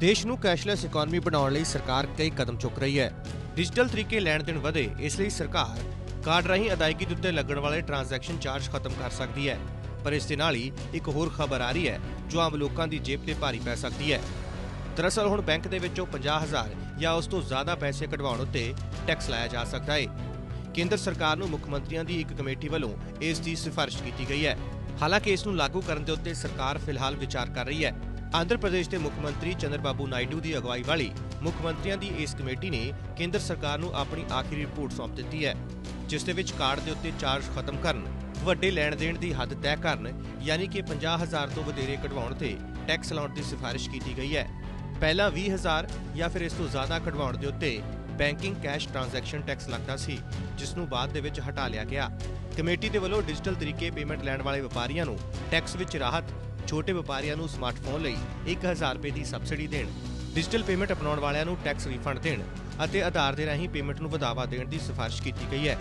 ਦੇਸ਼ ਨੂੰ cashless economy ਬਣਾਉਣ ਲਈ ਸਰਕਾਰ ਕਈ ਕਦਮ ਚੁੱਕ ਰਹੀ ਹੈ। ਡਿਜੀਟਲ ਤਰੀਕੇ ਲੈਣ ਦੇਣ ਵਧੇ, ਇਸ ਲਈ ਸਰਕਾਰ ਕਾਰਡ ਰਾਹੀਂ ਅਦਾਇਗੀ ਦੇ ਉੱਤੇ ਲੱਗਣ ਵਾਲੇ ਟ੍ਰਾਂਜੈਕਸ਼ਨ ਚਾਰਜ ਖਤਮ ਕਰ ਸਕਦੀ ਹੈ। ਪਰ ਇਸ ਦੇ ਨਾਲ ਹੀ ਇੱਕ ਹੋਰ ਖਬਰ ਆ ਰਹੀ ਹੈ, ਜੋ ਆਮ ਲੋਕਾਂ ਦੀ ਜੇਬ ਤੇ ਭਾਰੀ ਪੈ ਸਕਦੀ ਹੈ। ਦਰਅਸਲ ਹੁਣ ਬੈਂਕ ਦੇ ਵਿੱਚੋਂ 50000 ਜਾਂ ਉਸ ਤੋਂ ਜ਼ਿਆਦਾ ਪੈਸੇ ਕਢਵਾਉਣ ਉੱਤੇ ਟੈਕਸ ਲਾਇਆ ਜਾ ਸਕਦਾ ਹੈ ਕੇਂਦਰ ਸਰਕਾਰ ਨੂੰ ਮੁੱਖ ਮੰਤਰੀਆਂ ਦੀ ਇੱਕ ਕਮੇਟੀ ਵੱਲੋਂ ਇਸ ਦੀ ਸਿਫਾਰਿਸ਼ ਕੀਤੀ ਗਈ ਹੈ। ਹਾਲਾਂਕਿ ਇਸ ਨੂੰ ਲਾਗੂ ਕਰਨ ਦੇ ਉੱਤੇ ਸਰਕਾਰ ਫਿਲਹਾਲ ਵਿਚਾਰ ਕਰ ਰਹੀ ਹੈ। ਆਂਧਰ ਪ੍ਰਦੇਸ਼ ਦੇ ਮੁੱਖ ਮੰਤਰੀ ਚੰਦਰਬਾਬੂ ਨਾਇਡੂ ਦੀ ਅਗਵਾਈ ਵਾਲੀ ਮੁੱਖ ਮੰਤਰੀਆਂ ਦੀ ਇਸ ਕਮੇਟੀ ਨੇ ਕੇਂਦਰ ਸਰਕਾਰ ਨੂੰ ਆਪਣੀ ਆਖਰੀ ਰਿਪੋਰਟ ਸੌਂਪ ਦਿੱਤੀ ਹੈ, ਜਿਸ ਦੇ ਵਿੱਚ ਕਾਰਡ ਦੇ ਉੱਤੇ ਚਾਰਜ ਖਤਮ ਕਰਨ, ਵੱਡੇ ਲੈਣ ਦੇਣ ਦੀ ਹੱਦ ਤੈਅ ਕਰਨ, ਯਾਨੀ ਕਿ 50000 ਤੋਂ ਵਧੇਰੇ ਕਢਵਾਉਣ ਤੇ ਟੈਕਸ ਲਾਉਣ ਦੀ ਸਿਫਾਰਿਸ਼ ਕੀਤੀ ਗਈ ਹੈ। ਪਹਿਲਾਂ 20000 ਜਾਂ ਫਿਰ ਇਸ ਤੋਂ ਜ਼ਿਆਦਾ ਕਢਵਾਉਣ ਦੇ ਉੱਤੇ ਬੈਂਕਿੰਗ ਕੈਸ਼ ਟ੍ਰਾਂਜੈਕਸ਼ਨ ਟੈਕਸ ਲੱਗਦਾ ਸੀ, ਜਿਸ ਨੂੰ ਬਾਅਦ ਦੇ ਵਿੱਚ ਹਟਾ ਲਿਆ ਗਿਆ। ਕਮੇਟੀ ਦੇ ਵੱਲੋਂ ਡਿਜੀਟਲ ਤਰੀਕੇ ਪੇਮੈਂਟ ਲੈਣ ਵਾਲੇ ਵਪਾਰੀਆਂ ਨੂੰ ਟੈਕਸ ਵਿੱਚ ਰਾਹਤ ਛੋਟੇ ਵਪਾਰੀਆਂ ਨੂੰ ਸਮਾਰਟਫੋਨ ਲਈ 1000 ਰੁਪਏ ਦੀ ਸਬਸਿਡੀ ਦੇਣ ਡਿਜੀਟਲ ਪੇਮੈਂਟ ਅਪਣਾਉਣ ਵਾਲਿਆਂ ਨੂੰ ਟੈਕਸ ਰਿਫੰਡ ਦੇਣ ਅਤੇ ਆਧਾਰ ਦੇ ਰਾਹੀਂ ਪੇਮੈਂਟ ਨੂੰ ਵਧਾਵਾ ਦੇਣ ਦੀ ਸਿਫਾਰਿਸ਼ ਕੀਤੀ ਗਈ ਹੈ।